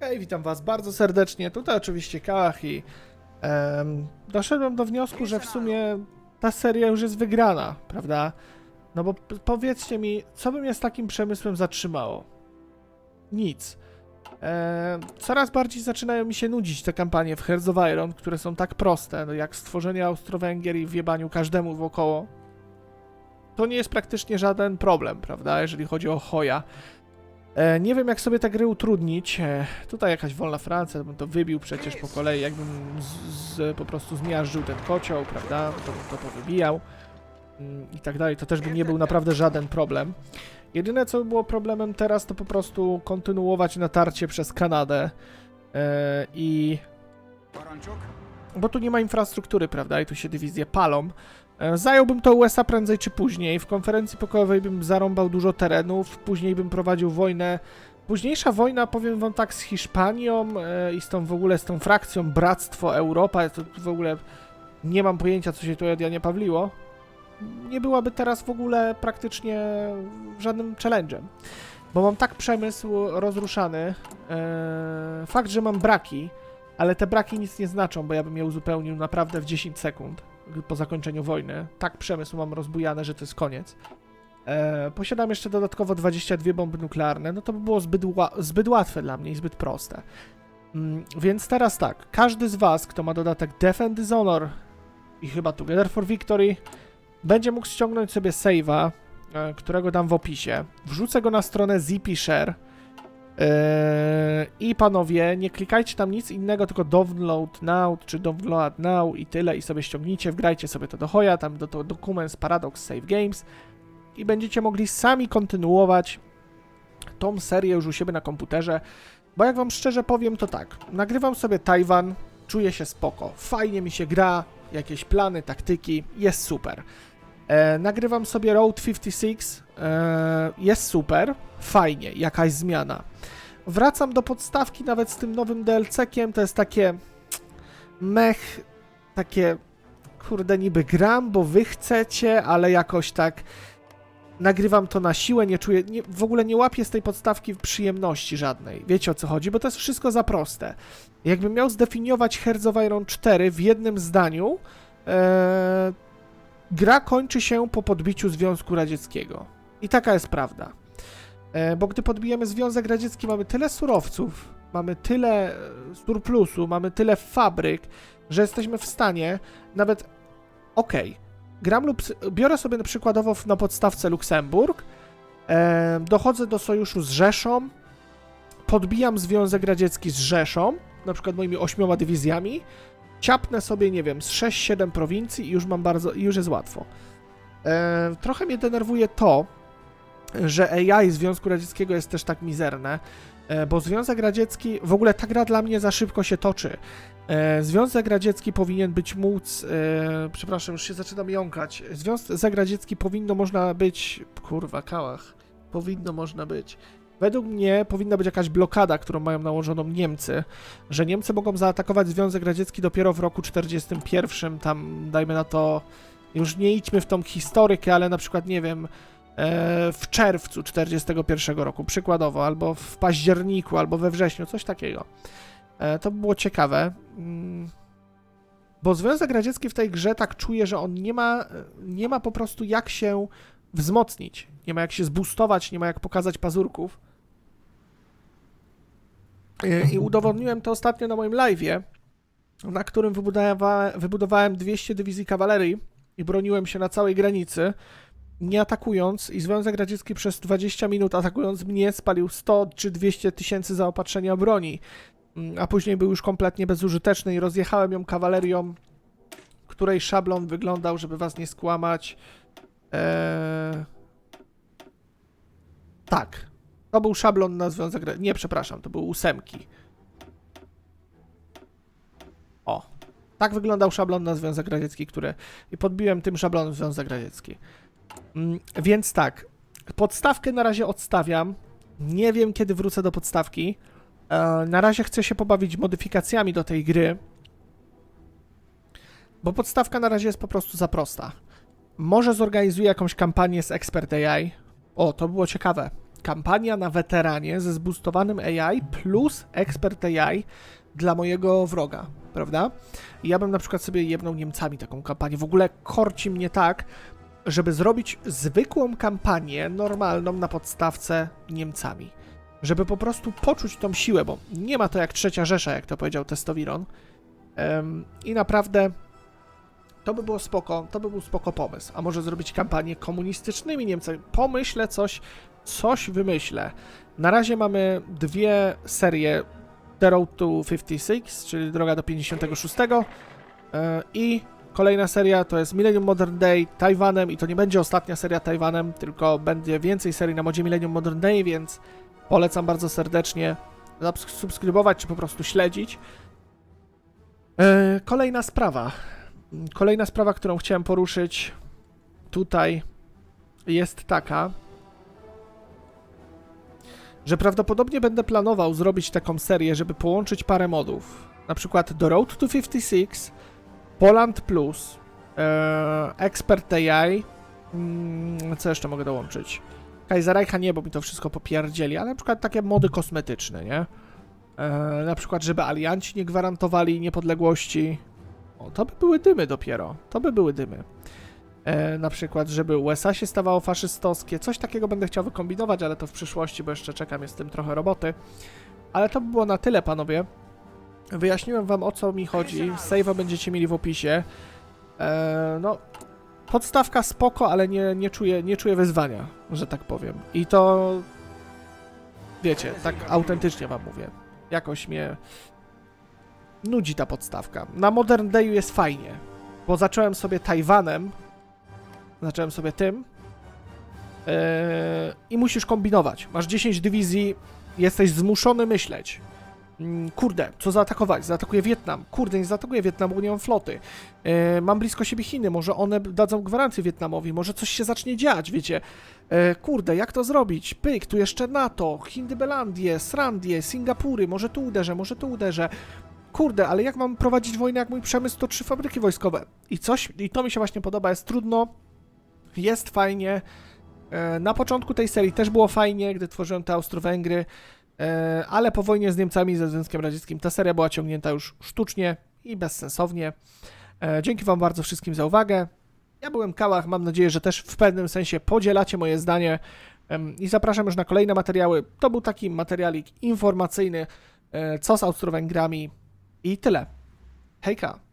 Hej, witam was bardzo serdecznie. Tutaj oczywiście Kałach i em, doszedłem do wniosku, że w sumie ta seria już jest wygrana, prawda? No bo p- powiedzcie mi, co by mnie z takim przemysłem zatrzymało? Nic. Em, coraz bardziej zaczynają mi się nudzić te kampanie w Hearts of Iron, które są tak proste, no jak stworzenie Austro-Węgier i wjebaniu każdemu wokoło. To nie jest praktycznie żaden problem, prawda, jeżeli chodzi o Hoja. E, nie wiem, jak sobie te gry utrudnić. E, tutaj jakaś wolna Francja, bym to wybił przecież po kolei, jakbym z, z, po prostu zmiażdżył ten kocioł, prawda? To bym to powybijał mm, i tak dalej. To też by nie był naprawdę żaden problem. Jedyne, co by było problemem teraz, to po prostu kontynuować natarcie przez Kanadę e, i bo tu nie ma infrastruktury, prawda? I tu się dywizje palą. E, Zająłbym to USA prędzej czy później. W konferencji pokojowej bym zarąbał dużo terenów, później bym prowadził wojnę. Późniejsza wojna, powiem wam tak, z Hiszpanią e, i z tą w ogóle, z tą frakcją Bractwo Europa, to w ogóle nie mam pojęcia, co się tu Janie Pawliło. Nie byłaby teraz w ogóle praktycznie żadnym challenge'em. Bo mam tak przemysł rozruszany. E, fakt, że mam braki, ale te braki nic nie znaczą, bo ja bym je uzupełnił naprawdę w 10 sekund po zakończeniu wojny. Tak przemysł mam rozbujane, że to jest koniec. E, posiadam jeszcze dodatkowo 22 bomby nuklearne, no to by było zbyt, zbyt łatwe dla mnie i zbyt proste. Mm, więc teraz tak, każdy z was, kto ma dodatek Defend Dishonor i chyba Together for Victory, będzie mógł ściągnąć sobie save'a, e, którego dam w opisie. Wrzucę go na stronę ZP Eee, I panowie, nie klikajcie tam nic innego, tylko download now, czy download now i tyle, i sobie ściągnijcie, wgrajcie sobie to do Hoja, tam do to dokument Paradox Save Games i będziecie mogli sami kontynuować tą serię już u siebie na komputerze, bo jak wam szczerze powiem, to tak, nagrywam sobie Tajwan, czuję się spoko, fajnie mi się gra, jakieś plany, taktyki, jest super. E, nagrywam sobie Road 56, e, jest super, fajnie, jakaś zmiana. Wracam do podstawki nawet z tym nowym DLC-kiem, to jest takie mech, takie kurde niby gram, bo wy chcecie, ale jakoś tak nagrywam to na siłę, nie czuję, nie, w ogóle nie łapię z tej podstawki przyjemności żadnej. Wiecie o co chodzi? Bo to jest wszystko za proste. Jakbym miał zdefiniować Hearts of Iron 4 w jednym zdaniu, e, gra kończy się po podbiciu Związku Radzieckiego. I taka jest prawda. E, Bo gdy podbijemy Związek Radziecki, mamy tyle surowców, mamy tyle e, surplusu, mamy tyle fabryk, że jesteśmy w stanie nawet. Okej, gram lub. Biorę sobie przykładowo na podstawce Luksemburg, e, dochodzę do sojuszu z Rzeszą, podbijam Związek Radziecki z Rzeszą, na przykład moimi ośmioma dywizjami, ciapnę sobie, nie wiem, z 6-7 prowincji i już mam bardzo. już jest łatwo. E, trochę mnie denerwuje to, że AI Związku Radzieckiego jest też tak mizerne, e, bo Związek Radziecki, w ogóle ta gra dla mnie za szybko się toczy. E, Związek Radziecki powinien być móc, e, przepraszam, już się zaczynam jąkać. Związek Radziecki powinno można być, kurwa, kałach, powinno można być. Według mnie powinna być jakaś blokada, którą mają nałożoną Niemcy, że Niemcy mogą zaatakować Związek Radziecki dopiero w roku 41, tam dajmy na to, już nie idźmy w tą historykę, ale na przykład, nie wiem, w czerwcu 41 roku, przykładowo, albo w październiku, albo we wrześniu, coś takiego. E, To by było ciekawe. mm, Bo Związek Radziecki w tej grze tak czuje, że on nie ma, nie ma po prostu jak się wzmocnić, nie ma jak się zbustować, nie ma jak pokazać pazurków. E, I udowodniłem to ostatnio na moim live'ie, na którym wybudowa- wybudowałem 200 dywizji kawalerii i broniłem się na całej granicy nie atakując i Związek Radziecki przez 20 minut atakując mnie spalił 100 czy 200 tysięcy zaopatrzenia broni, Mm, a później był już kompletnie bezużyteczny i rozjechałem ją kawalerią, której szablon wyglądał, żeby was nie skłamać. Eee... Tak. To był szablon na Związek Radziecki. Nie, przepraszam, to były ósemki. O. Tak wyglądał szablon na Związek Radziecki, który... I podbiłem tym szablonem Związek Radziecki. Mm, Więc tak, podstawkę na razie odstawiam. Nie wiem, kiedy wrócę do podstawki. E, Na razie chcę się pobawić modyfikacjami do tej gry, bo podstawka na razie jest po prostu za prosta. Może zorganizuję jakąś kampanię z Expert AI. O, to było ciekawe. kampania na weteranie ze zboostowanym AI plus ekspert AI dla mojego wroga, prawda? Ja bym na przykład sobie jebnął Niemcami taką kampanię. W ogóle korci mnie tak, żeby zrobić zwykłą kampanię normalną na podstawce Niemcami. Żeby po prostu poczuć tą siłę, bo nie ma to jak trzecia Rzesza, jak to powiedział Testowiron. I naprawdę to by było spoko, to by był spoko pomysł. A może zrobić kampanię komunistycznymi Niemcami? Pomyślę coś, coś wymyślę. Na razie mamy dwie serie The Road to 56, czyli Droga do 56 e, i kolejna seria to jest Millennium Modern Day Tajwanem i to nie będzie ostatnia seria Tajwanem, tylko będzie więcej serii na modzie Millennium Modern Day, więc polecam bardzo serdecznie subskrybować czy po prostu śledzić. E, Kolejna sprawa. Kolejna sprawa, którą chciałem poruszyć tutaj jest taka, że prawdopodobnie będę planował zrobić taką serię, żeby połączyć parę modów. Na przykład The Road to 56, Poland Plus, e, Expert AI, mm, co jeszcze mogę dołączyć? Kaiserreicha nie, bo mi to wszystko popierdzieli, ale na przykład takie mody kosmetyczne, nie? E, na przykład, żeby alianci nie gwarantowali niepodległości. O, to by były dymy dopiero. To by były dymy. E, na przykład, żeby USA się stawało faszystowskie. Coś takiego będę chciał wykombinować, ale to w przyszłości, bo jeszcze czekam, jest z tym trochę roboty. Ale to by było na tyle, panowie. Wyjaśniłem wam o co mi chodzi. Save'a będziecie mieli w opisie. E, no, podstawka spoko, ale nie, nie, czuję, nie czuję wyzwania, że tak powiem. I to, wiecie, tak autentycznie wam mówię. Jakoś mnie nudzi ta podstawka. Na Modern Dayu jest fajnie, bo zacząłem sobie Tajwanem, zacząłem sobie tym yy, i musisz kombinować. Masz 10 dywizji, jesteś zmuszony myśleć. Mm, Kurde, co zaatakować? Zaatakuję Wietnam. Kurde, nie zaatakuję Wietnamu, bo nie mam floty. E, mam blisko siebie Chiny, może one dadzą gwarancję Wietnamowi, może coś się zacznie dziać, wiecie. E, kurde, jak to zrobić? Pyk, tu jeszcze NATO, Hindybelandię, Srandię, Singapury, może tu uderzę, może tu uderzę. Kurde, ale jak mam prowadzić wojnę, jak mój przemysł to trzy fabryki wojskowe? I coś, i to mi się właśnie podoba, jest trudno, jest fajnie. E, na początku tej serii też było fajnie, gdy tworzyłem te Austro-Węgry, ale po wojnie z Niemcami, ze Związkiem Radzieckim, ta seria była ciągnięta już sztucznie i bezsensownie. E, Dzięki Wam bardzo wszystkim za uwagę. Ja byłem Kałach, mam nadzieję, że też w pewnym sensie podzielacie moje zdanie i zapraszam już na kolejne materiały. To był taki materialik informacyjny, e, co z Austro-Węgrami i tyle. Hejka!